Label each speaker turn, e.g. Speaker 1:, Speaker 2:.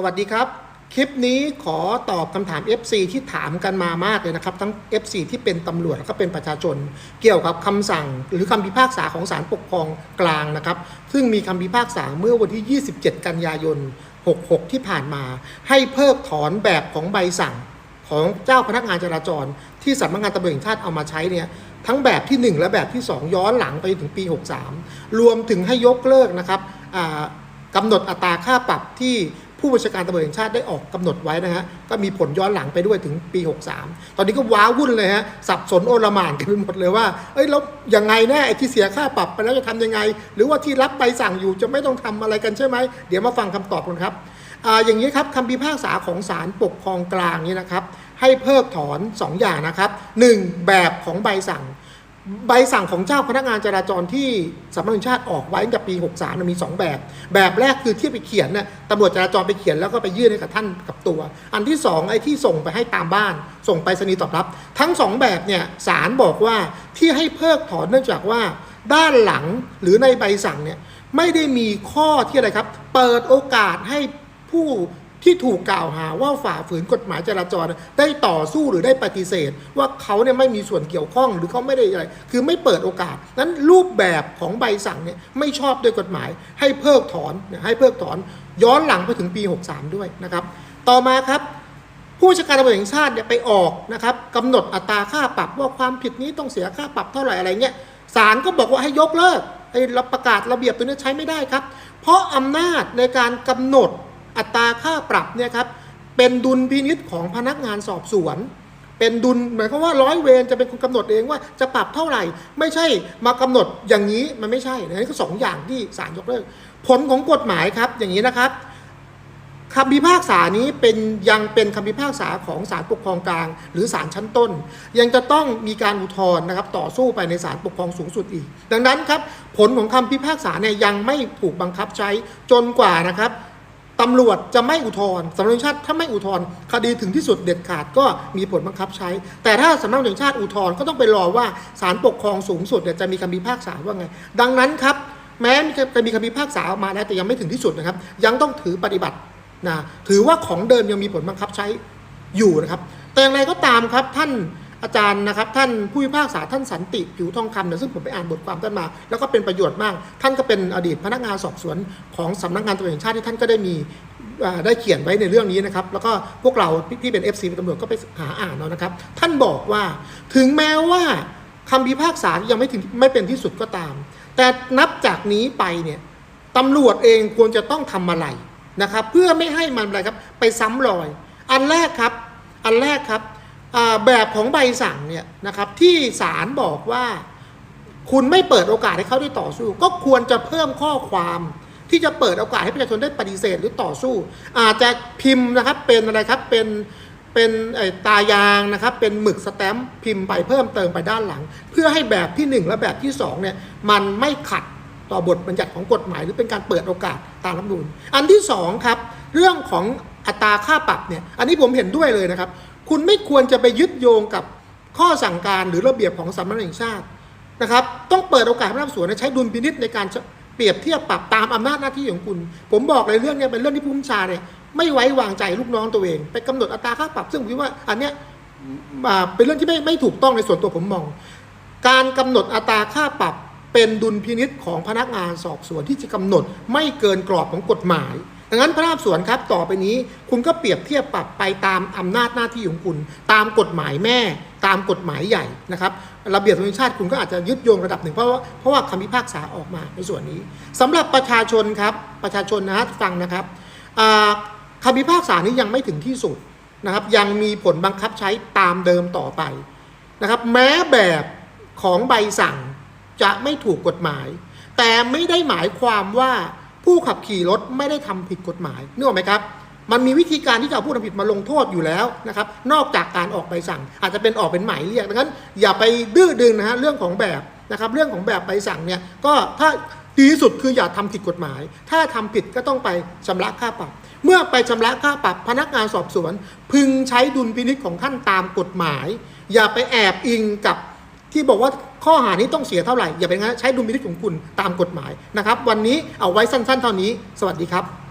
Speaker 1: สวัสดีครับ คลิปนี้ขอตอบคำถาม FC ที่ถามกันมามากเลยนะครับ ทั้ง FC ที่เป็นตำรวจแล้วก็เป็นประชาชน เกี่ยวกับคำสั่งหรือคำพิพากษาของศาลปกครองกลางนะครับ ซึ่งมีคำพิพากษาเมื่อวันที่ 27 กันยายน 66 ที่ผ่านมา ให้เพิกถอนแบบของใบสั่งของเจ้าพนักงานจราจร ที่สำนักงานตำรวจแห่งชาติเอามาใช้เนี่ยทั้งแบบที่ 1 และแบบที่ 2 ย้อนหลังไปถึงปี 63 รวมถึงให้ยกเลิกนะครับกำหนดอัตราค่าปรับที่ ผู้บัญชาการตำรวจแห่งชาติได้ออกกำหนดไว้นะฮะก็มีผลย้อนหลังไปด้วยถึงปี 63 ตอนนี้ก็ว้าวุ่นเลยฮะสับสนโอลหม่านกันไปหมดเลยว่าเอ้ยแล้วยังไงแน่ไอ้ที่เสียค่าปรับไปแล้วจะทำยังไง หรือว่าที่รับใบสั่งอยู่จะไม่ต้องทำอะไรกันใช่ไหมเดี๋ยวมาฟังคำตอบกันครับอ่าอย่างนี้ครับคำพิพากษาของศาลปกครองกลางนี่นะครับ ให้เพิกถอน 2 อย่างนะครับ 1. แบบของใบสั่ง ใบสั่งของเจ้าพนักงานจราจรที่สำนักงานตำรวจแห่งชาติออกไว้ตั้งแต่ปี 63นมี 2 แบบ แบบแรกคือที่ไปเขียนน่ะตำรวจจราจรไปเขียนแล้วก็ไปยื่นให้กับท่านกับตัว อันที่ 2 ไอ้ที่ส่งไปให้ตามบ้าน ส่งไปสนีตอบรับ ทั้ง 2 แบบเนี่ยศาลบอกว่าที่ให้เพิกถอนเนื่องจากว่า ด้านหลังหรือในใบสั่งเนี่ยไม่ได้มีข้อที่อะไรครับ เปิดโอกาสให้ผู้ ที่ถูกกล่าวหาว่าฝ่าฝืนกฎหมายจราจร ได้ต่อสู้หรือได้ปฏิเสธ ว่าเขาเนี่ยไม่มีส่วนเกี่ยวข้องหรือเขาไม่ได้อะไร คือไม่เปิดโอกาส นั้นรูปแบบของใบสั่งเนี่ยไม่ชอบด้วยกฎหมาย ให้เพิกถอนให้เพิกถอน ย้อนหลังไปถึงปี 63 ด้วยนะครับ ต่อมาครับผู้จัดการตำรวจแห่งชาติเนี่ยไปออกนะครับกำหนดอัตราค่าปรับว่าความผิดนี้ต้องเสียค่าปรับเท่าไหร่อะไรเงี้ยศาลก็บอกว่าให้ยกเลิกไอ้ประกาศระเบียบตัวนี้ใช้ไม่ได้ครับ เพราะอำนาจในการกำหนด อัตราค่าปรับเนี่ยครับเป็นดุลพินิษของพนักงานสอบสวน เป็นดุลหมายความว่าร้อยเวรจะเป็นคนกำหนดเองว่าจะปรับเท่าไหร่ ไม่ใช่มากำหนดอย่างนี้มันไม่ใช่นะนี่ก็สองอย่างที่ศาลยกเลิกผลของกฎหมายครับอย่างนี้นะครับคำพิพากษานี้เป็นยังเป็นคำพิพากษาของศาลปกครองกลาง หรือศาลชั้นต้น ยังจะต้องมีการอุทธรณ์นะครับต่อสู้ไปในศาลปกครองสูงสุดอีก ดังนั้นครับผลของคำพิพากษาเนี่ยยังไม่ถูกบังคับใช้จนกว่านะครับ ตำรวจจะไม่อุทธรณ์สำนักงานตำรวจแห่งชาติถ้าไม่อุทธรณ์คดีถึงที่สุดเด็ดขาดก็มีผลบังคับใช้ แต่ถ้าสำนักงานตำรวจแห่งชาติอุทธรณ์ก็ต้องไปรอว่าศาลปกครองสูงสุดเนี่ยจะมีคำพิพากษาว่าไง ดังนั้นครับ แม้จะมีคำพิพากษาออกมาแล้วแต่ยังไม่ถึงที่สุดนะครับ ยังต้องถือปฏิบัตินะถือว่าของเดิมยังมีผลบังคับใช้อยู่นะครับ แต่อย่างไรก็ตามครับท่าน อาจารย์นะครับ ท่านผู้พิพากษาท่านสันติผิวทองคำเนี่ยซึ่งผมไปอ่านบทความท่านมา แล้วก็เป็นประโยชน์มาก ท่านก็เป็นอดีตพนักงานสอบสวนของสำนักงานตำรวจแห่งชาติที่ท่านก็ได้มีได้เขียนไว้ในเรื่องนี้นะครับ แล้วก็พวกเราที่เป็น FC เป็นตำรวจก็ไปหาอ่านเอานะครับ ท่านบอกว่าถึงแม้ว่าคำพิพากษายังไม่ถึงไม่เป็นที่สุดก็ตาม แต่นับจากนี้ไปเนี่ยตำรวจเองควรจะต้องทำอะไรนะครับ เพื่อไม่ให้มันอะไรครับ ไปซ้ำรอย อันแรกครับ อันแรกครับ แบบของใบสั่งเนี่ยนะครับที่ศาลบอกว่าคุณไม่เปิดโอกาสให้เขาได้ต่อสู้ ก็ควรจะเพิ่มข้อความที่จะเปิดโอกาสให้ประชาชนได้ปฏิเสธหรือต่อสู้ อาจจะพิมพ์นะครับเป็นอะไรครับเป็นเป็นไอ้ตายางนะครับเป็นหมึกสแตมป์พิมพ์ไปเพิ่มเติมไปด้านหลัง เพื่อให้แบบที่หนึ่งและแบบที่สองเนี่ยมันไม่ขัดต่อบทบัญญัติของกฎหมาย หรือเป็นการเปิดโอกาสตามรัฐมนูญอันที่สองครับเรื่องของอัตราค่าปรับเนี่ยอันนี้ผมเห็นด้วยเลยนะครับ คุณไม่ควรจะไปยึดโยงกับข้อสั่งการหรือระเบียบของสำนักงานแห่งชาตินะครับ ต้องเปิดโอกาสให้พนักงานสอบสวนใช้ดุลพินิษในการเปรียบเทียบปรับตามอำนาจหน้าที่ของคุณ ผมบอกเลยเรื่องนี้เป็นเรื่องที่ผู้บัญชาเนี่ยไม่ไว้วางใจลูกน้องตัวเอง ไปกำหนดอัตราค่าปรับ ซึ่งผมคิดว่าอันเนี้ยเป็นเรื่องที่ไม่ไม่ถูกต้องในส่วนตัวผมมอง การกำหนดอัตราค่าปรับเป็นดุลพินิษของพนักงานสอบสวนที่จะกำหนดไม่เกินกรอบของกฎหมาย ดังนั้นพนักงานสอบสวนครับต่อไปนี้คุณก็เปรียบเทียบปรับไปตามอำนาจหน้าที่ของคุณ ตามกฎหมายแม่ ตามกฎหมายใหญ่นะครับระเบียบธรรมชาติคุณก็อาจจะยึดโยงระดับหนึ่งเพราะว่าเพราะว่าคำพิพากษาออกมาในส่วนนี้สำหรับประชาชนครับประชาชนนะฮะฟังนะครับอ่าคำพิพากษานี้ยังไม่ถึงที่สุดนะครับยังมีผลบังคับใช้ตามเดิมต่อไปนะครับแม้แบบของใบสั่งจะไม่ถูกกฎหมาย แต่ไม่ได้หมายความว่า ผู้ขับขี่รถไม่ได้ทำผิดกฎหมายนึกออกไหมครับ มันมีวิธีการที่จะเอาผู้ทำผิดมาลงโทษอยู่แล้วนะครับ นอกจากการออกใบสั่ง อาจจะเป็นออกเป็นหมายเรียกดังนั้น อย่าไปดื้อดึงนะฮะเรื่องของแบบนะครับ เรื่องของแบบใบสั่งเนี่ยก็ถ้าดีที่สุดคืออย่าทำผิดกฎหมาย ถ้าทำผิดก็ต้องไปชำระค่าปรับ เมื่อไปชำระค่าปรับพนักงานสอบสวน พึงใช้ดุลพินิจของท่านตามกฎหมาย อย่าไปแอบอิงกับ ที่บอกว่าข้อหานี้ต้องเสียเท่าไหร่ อย่าเป็นงั้นใช้ดุลพินิจของคุณตามกฎหมายนะครับ วันนี้เอาไว้สั้น ๆ เท่านี้ สวัสดีครับ